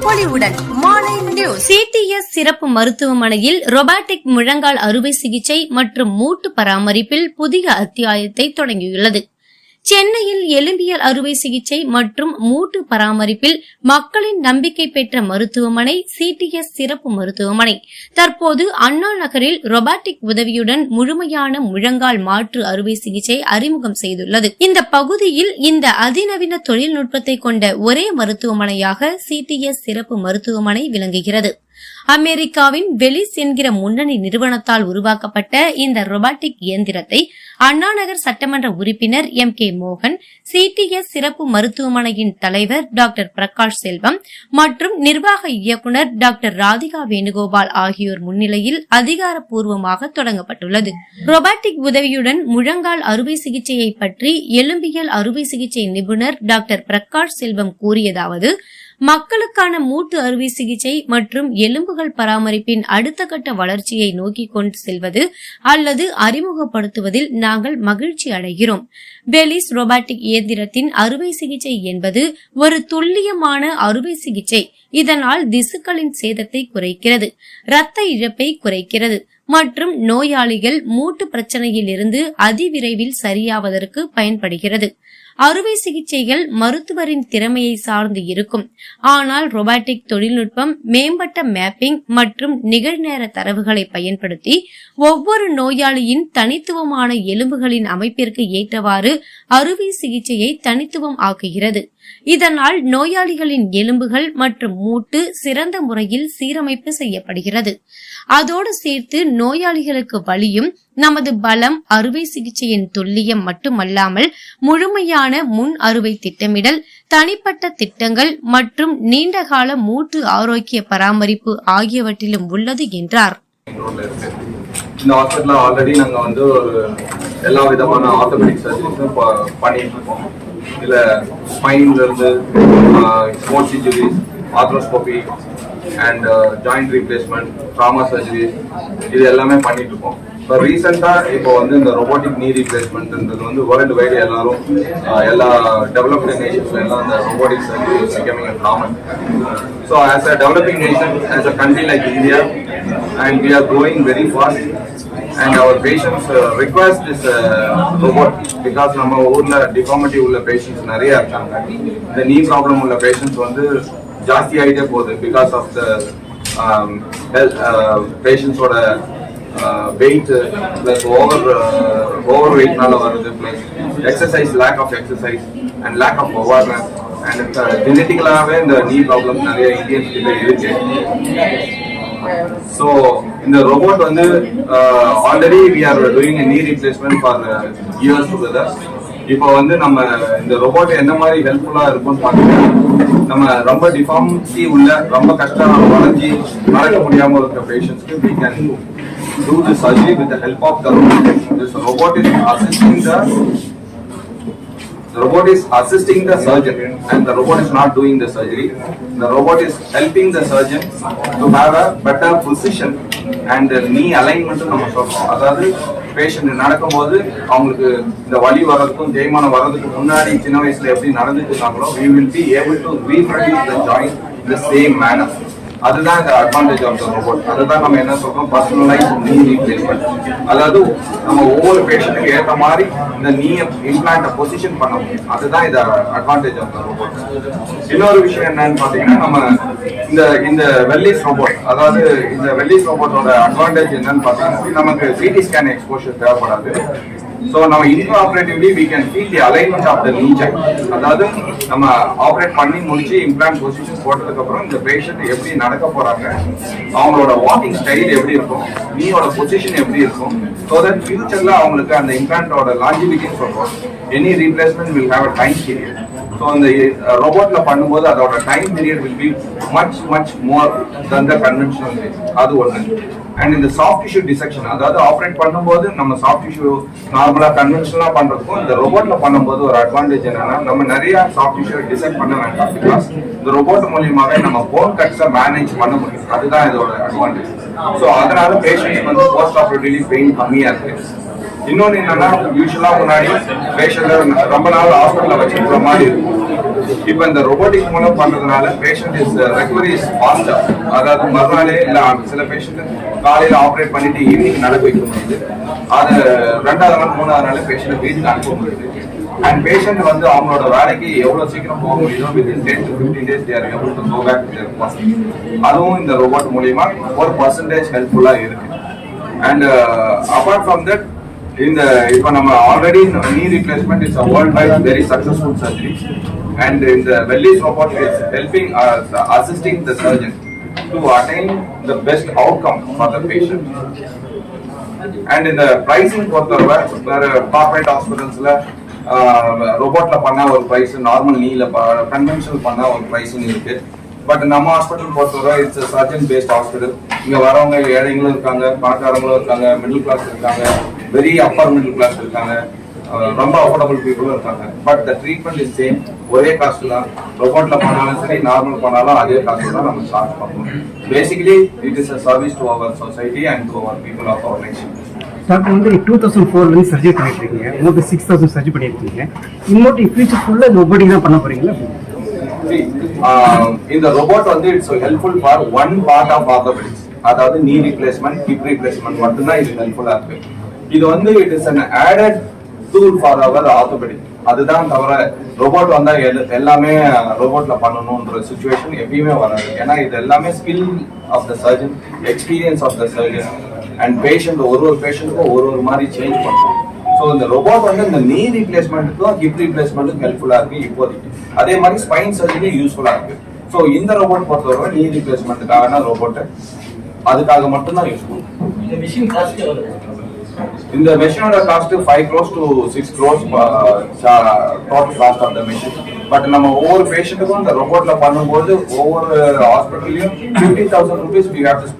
பொலிவுடன் மாலை news. CTS சிறப்பு மருத்துவமனையில் ரொபாட்டிக் முழங்கால் அறுவை சிகிச்சை மற்றும் மூட்டு பராமரிப்பில் புதிய அத்தியாயத்தை தொடங்கியுள்ளது. சென்னையில் எலும்பியல் அறுவை சிகிச்சை மற்றும் மூட்டு பராமரிப்பில் மக்களின் நம்பிக்கை பெற்ற மருத்துவமனை சிடிஎஸ் சிறப்பு மருத்துவமனை. தற்போது அண்ணா நகரில் ரொபாட்டிக் உதவியுடன் முழுமையான முழங்கால் மாற்று அறுவை சிகிச்சை அறிமுகம் செய்துள்ளது. இந்த பகுதியில் இந்த அதிநவீன தொழில்நுட்பத்தை கொண்ட ஒரே மருத்துவமனையாக சிடிஎஸ் சிறப்பு மருத்துவமனை விளங்குகிறது. அமெரிக்காவின் வெலிஸ் என்கிற முன்னணி நிறுவனத்தால் உருவாக்கப்பட்ட இந்த ரொபாட்டிக் இயந்திரத்தை அண்ணாநகர் சட்டமன்ற உறுப்பினர் எம் கே மோகன் சிடிஎஸ் சிறப்பு மருத்துவமனையின் தலைவர் டாக்டர் பிரகாஷ் செல்வம் மற்றும் நிர்வாக இயக்குநர் டாக்டர் ராதிகா வேணுகோபால் ஆகியோர் முன்னிலையில் அதிகாரப்பூர்வமாக தொடங்கப்பட்டுள்ளது. ரொபாட்டிக் உதவியுடன் முழங்கால் அறுவை சிகிச்சையை பற்றி எலும்பியல் அறுவை சிகிச்சை நிபுணர் டாக்டர் பிரகாஷ் செல்வம் கூறியதாவது மக்களுக்கான மூட்டு அறுவை சிகிச்சை மற்றும் எலும்புகள் பராமரிப்பின் அடுத்த கட்ட வளர்ச்சியை நோக்கி கொண்டு செல்வது அல்லது அறிமுகப்படுத்துவதில் நாங்கள் மகிழ்ச்சி அடைகிறோம். பெலிஸ் ரொபாட்டிக் இயந்திரத்தின் அறுவை சிகிச்சை என்பது ஒரு துல்லியமான அறுவை சிகிச்சை. இதனால் திசுக்களின் சேதத்தை குறைக்கிறது. இரத்த இழப்பை குறைக்கிறது. மற்றும் நோயாளிகள் மூட்டு பிரச்சனையிலிருந்து அதிவிரைவில் சரியாவதற்கு பயன்படுகிறது. அறுவை சிகிச்சைகள் மருத்துவரின் திறமையை சார்ந்து இருக்கும். ஆனால் ரொபாட்டிக் தொழில்நுட்பம் மேம்பட்ட மேப்பிங் மற்றும் நிகழ்நேர தரவுகளை பயன்படுத்தி ஒவ்வொரு நோயாளியின் தனித்துவமான எலும்புகளின் அமைப்பிற்கு ஏற்றவாறு அறுவை சிகிச்சையை தனித்துவம் ஆக்குகிறது. இதனால் நோயாளிகளின் எலும்புகள் மற்றும் மூட்டு சிறந்த முறையில் சீரமைப்பு செய்யப்படுகிறது. அதோடு சேர்த்து நோயாளிகளுக்கு வழியும் நமது பலம் அறுவை சிகிச்சையின் துல்லியம் மட்டுமல்லாமல் முழுமையான முன் அறுவை திட்டமிடல் தனிப்பட்ட திட்டங்கள் மற்றும் நீண்டகால மூட்டு ஆரோக்கிய பராமரிப்பு ஆகியவற்றிலும் உள்ளது என்றார். இந்த ஹாஸ்பிட்டல்ல ஆல்ரெடி நாங்க வந்து ஒரு எல்லா விதமான ஆர்த்தோபெடிக் சர்ஜரிஸும் பண்ணிட்டு இருக்கோம் இதுல ஸ்பைன்ல இருந்து sports injuries arthroscopy and joint replacement trauma surgery இது எல்லாமே பண்ணிட்டு இருக்கோம் இப்போ ரீசெண்டாக இப்போ வந்து இந்த ரொபோட்டிக் நீ ரீப்ளேஸ்மெண்ட்ன்றது வந்து வேர்ல்டு வைடு எல்லாரும் எல்லா டெவலப்டு நேஷன்ஸ்ல எல்லாம் இந்த robotic surgery is becoming common so as a developing nation as a country like India and we are growing very fast and our patients request is robot because நம்ம ஊரில் deformity உள்ள patients நிறைய இருக்காங்க. இந்த knee problem உள்ள patients வந்து ஜாஸ்தி ஆகிட்டே போகுது பிகாஸ் ஆஃப் த பேஷண்ட்ஸோட வெயிட் ப்ளஸ் ஓவர் ஓவர் வெயிட்னால வருது plus exercise lack of exercise and lack of awareness and ஜெனட்டிக்கலாகவே இந்த நீ ப்ராப்ளம் நிறைய இந்தியன்ஸ் கிட்ட இருக்கு. ஸோ இந்த ரோபோட் வந்து already we are doing knee replacement for years together இப்போ வந்து நம்ம இந்த ரோபோட் என்ன மாதிரி ஹெல்ப்ஃபுல்லா இருக்கும்னு பார்த்தீங்கன்னா நம்ம ரொம்ப டிஃபார்மிட்டி உள்ள ரொம்ப கஷ்டம் வளைஞ்சி நடக்க முடியாம இருக்க பேஷண்ட்ஸ்க்கு we can do the surgery with help of the this robot is assisting the The robot is assisting the surgeon and the robot is not doing the surgery. The robot is helping the surgeon to have a better position and knee alignment நம்ம சொல்றோம் அதாவது patient நடக்கும்போது அவங்களுக்கு இந்த வலி வர்றதுக்கும் தேய்மானம் வர்றதுக்கு முன்னாடி சின்ன வயசுல எப்படி நடந்துட்டு இருந்தாங்களோ we will be able to reproduce the joint இந்த சேம் மேனர் அதுதான் இந்த அட்வான்டேஜ் ஆஃப் த ரோபோட் அதுதான் நம்ம என்ன சொல்றோம் பர்சனலைஸ் நீ ரீப்ளேஸ்மெண்ட் அதாவது நம்ம ஒவ்வொரு பேஷண்ட்டுக்கு ஏற்ற மாதிரி இந்த நீ இம்ப்ளான்ட்டை பொசிஷன் பண்ண முடியும். அதுதான் இந்த அட்வான்டேஜ் ஆஃப் த ரோபோட் இன்னொரு விஷயம் என்னன்னு பாத்தீங்கன்னா நம்ம இந்த இந்த வெல்லிஸ் ரோபோட் அதாவது இந்த வெல்லிஸ் ரோபோட்டோட அட்வான்டேஜ் என்னன்னு பாத்தீங்கன்னா நமக்கு சிடி ஸ்கேன் எக்ஸ்போஷர் தேவைப்படாது. ஸோ நம்ம இன்னும் operatively we can feel the alignment of the knee அதாவது நம்ம ஆப்ரேட் பண்ணி முடிச்சு இம்ப்ளான்ட் பொசிஷன் போட்டதுக்கு அப்புறம் இந்த பேஷண்ட் எப்படி நடக்க போறாங்க அவங்களோட வாக்கிங் ஸ்டைல் எப்படி இருக்கும் நீயோட பொசிஷன் எப்படி இருக்கும் ஸோ தட் ஃபியூச்சர்ல அவங்களுக்கு அந்த இம்ப்ளான்டோட லாஞ்சிபிலிட்டின்னு சொல்றோம். Any replacement will have a time period so அந்த ரோபோட்ல பண்ணும்போது அதோட time period will be much much more than the conventional அது ஒன்று அண்ட் இந்த சாஃப்ட் டிஷ்யூ டிசெக்ஷன் அதாவது ஆப்ரேட் பண்ணும்போது நம்ம சாஃப்ட் டிஷ்யூ நார்மலா கன்வென்ஷனலாக பண்ணுறதுக்கும் இந்த ரோபோட்ல பண்ணும்போது ஒரு அட்வான்டேஜ் என்னன்னா நம்ம நிறைய சாஃப்ட் டிஷ்யூ டிசெக்ட் பண்ண வேண்டாம். பிகாஸ் இந்த ரோபோட் மூலியமாவே நம்ம போன் கட்ஸை மேனேஜ் பண்ண முடியும். அதுதான் இதோட அட்வான்டேஜ் ஸோ அதனால பேஷண்ட் வந்து போஸ்ட் ஆப்ரேட்டிவ்லி பெயின் கம்மியா இருக்கு. இன்னொன்னு என்னன்னா யூஸ்வலா முன்னாடி பேஷண்ட்டை ரொம்ப நாள் ஹாஸ்பிட்டல்ல வச்சிருக்கிற மாதிரி இருக்கும். இப்போ இந்த ரொபோட்டிக் மூலம் பண்றதுனால பேஷண்ட் இஸ் ரெக்கவரி இஸ் ஃபாஸ்டா அதாவது மறுநாளே இல்ல சில பேஷண்ட் காலையில ஆப்ரேட் பண்ணிட்டு ஈவினிங் நடக்க வைக்க முடியுது அது ரெண்டாவது நாள் மூணாவது நாள் பேஷண்ட் வீட்டுக்கு அனுப்ப முடியுது. அண்ட் பேஷண்ட் வந்து அவங்களோட வேலைக்கு எவ்வளவு சீக்கிரம் போக முடியுதோ within ten to fifteen days there எவ்வளோ டு கோ பேக் அதுவும் இந்த ரோபோட் மூலியமா ஒரு பர்சன்டேஜ் ஹெல்ப்ஃபுல்லா இருக்கு. அண்ட் அபார்ட் ஃப்ரம் தட் இந்த இப்போ நம்ம already knee replacement is world wide very successful surgery and இந்த Velys robot is helping assisting the surgeon to attain the best outcome for the patient and இந்த pricing பொறுத்தவரை வேற corporate ஹாஸ்பிட்டல்ஸ்ல ரோபோட்ல பண்ணா ஒரு price normal நீல கன்வென்ஷனல் பண்ணா ஒரு pricing இருக்கு. பட் நம்ம ஹாஸ்பிட்டல் பொறுத்தவரை இட்ஸ் சர்ஜன் பேஸ்ட் ஹாஸ்பிட்டல் இங்க வரவங்க ஏழைங்களும் இருக்காங்க பணக்காரங்களும் இருக்காங்க மிடில் கிளாஸ் இருக்காங்க. வெரி அப்பர் மிடில் கிளாஸ் இருக்காங்க ரொம்ப அஃபோர்டபுள் பீப்புளும் இருக்காங்க. But the treatment is same ஒரே காஸ்ட் தான் ரோபோட்ல பண்ணாலும் சரி நார்மல் பண்ணாலும் அதே காஸ்ட் தான் நம்ம சார்ஜ் பண்ணுவோம். Basically it is a service to our society and to our people of our nation doctor வந்து டூ தௌசண்ட் ஃபோர்லேருந்து சர்ஜரி பண்ணிட்டு இருக்கீங்க உங்களுக்கு சிக்ஸ் தௌசண்ட் சர்ஜரி பண்ணியிருக்கீங்க இன்னொரு ஃபியூச்சர் ஃபுல்லாக ரொபோட்டிக் தான் பண்ண போறீங்களா? இந்த ரோபோட் வந்து it's helpful for one part of orthopaedics அதாவது நீ ரீப்ளேஸ்மெண்ட் ஹிப் ரீப்ளேஸ்மெண்ட் மட்டும்தான் இது ஹெல்ப்ஃபுல்லா இருக்கு. இது வந்து it is an added tool for our orthopaedic அதுதான் தவிர ரோபோட் வந்தா எல்லாமே ரோபோட்ல பண்ணணும்ன்ற சுச்சுவேஷன் எப்பயுமே வராது. ஏன்னா இது எல்லாமே skill of the surgeon experience of the surgeon and patient ஒரு ஒரு பேஷண்ட்டுக்கும் ஒரு ஒரு மாதிரி சேஞ்ச் பண்ணுறோம் ஸோ இந்த ரோபோட் வந்து இந்த நீ ரீப்ளேஸ்மெண்ட்டுக்கும் ஹிப் ரீப்ளேஸ்மெண்ட்டுக்கும் ஹெல்ப்ஃபுல்லாக இருக்கு இப்போதைக்கு. அதே மாதிரி ஸ்பைன் சர்ஜரியும் யூஸ்ஃபுல்லாக இருக்கு. ஸோ இந்த ரோபோட் பொறுத்தவரை நீ ரீப்ளேஸ்மெண்ட்டுக்காக ரோபோட்டை அதுக்காக மட்டும்தான் யூஸ் பண்ணுவோம் இந்த மெஷினோட cost five crores to six crores total cost of the machine but நம்ம ஒவ்வொரு பேஷண்ட்டுக்கும் இந்த ரோபோட்ல பண்ணும்போது ஒவ்வொரு ஹாஸ்பிட்டல்லையும் fifty thousand rupees we have to